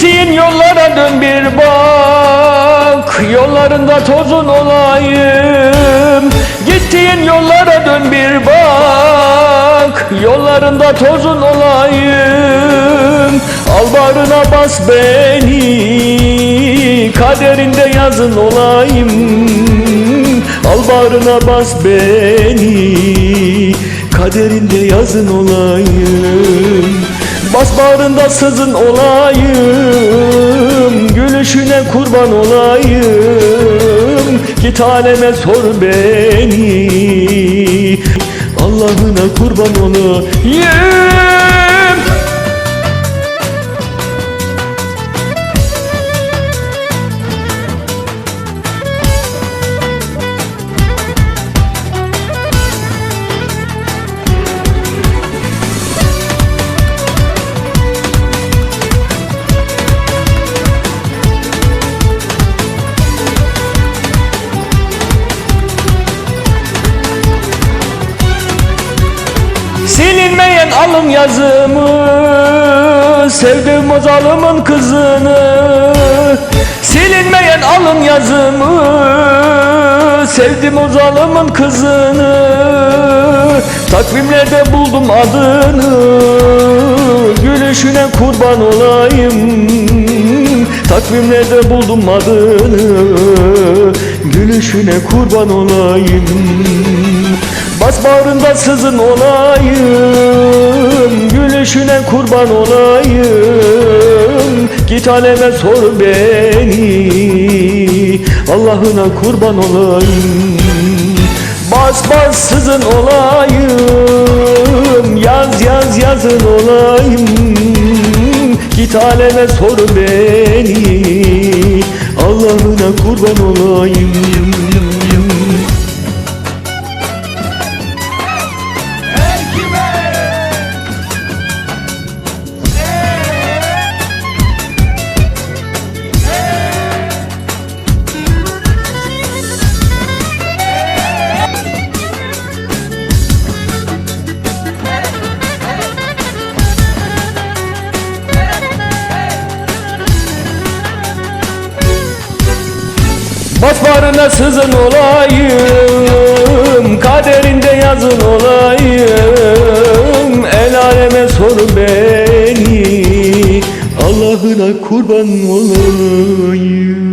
Gittiğin yollara dön bir bak Yollarında tozun olayım. Gittiğin yollara dön bir bak Yollarında tozun olayım. Al bağrına bas beni Kaderinde yazın olayım. Al bağrına bas beni Kaderinde yazın olayım Bas bağrında sızın olayım Gülüşüne kurban olayım. Git aleme sor beni Allah'ına kurban olayım alın yazımı Sevdim o zalımın kızını. Silinmeyen alın yazımı Sevdim o zalımın kızını. Takvimlerde buldum adını Gülüşüne kurban olayım. Takvimlerde buldum adını Gülüşüne kurban olayım Bas bağrında sızın olayım Gülüşüne kurban olayım. Git aleme sor beni Allah'ına kurban olayım. Bas bas sızın olayım Yaz yaz yazın olayım. Git aleme sor beni Allah'ına kurban olayım Bağrına sızın olayım Kaderinde yazın olayım. El aleme sor beni Allah'ına kurban olayım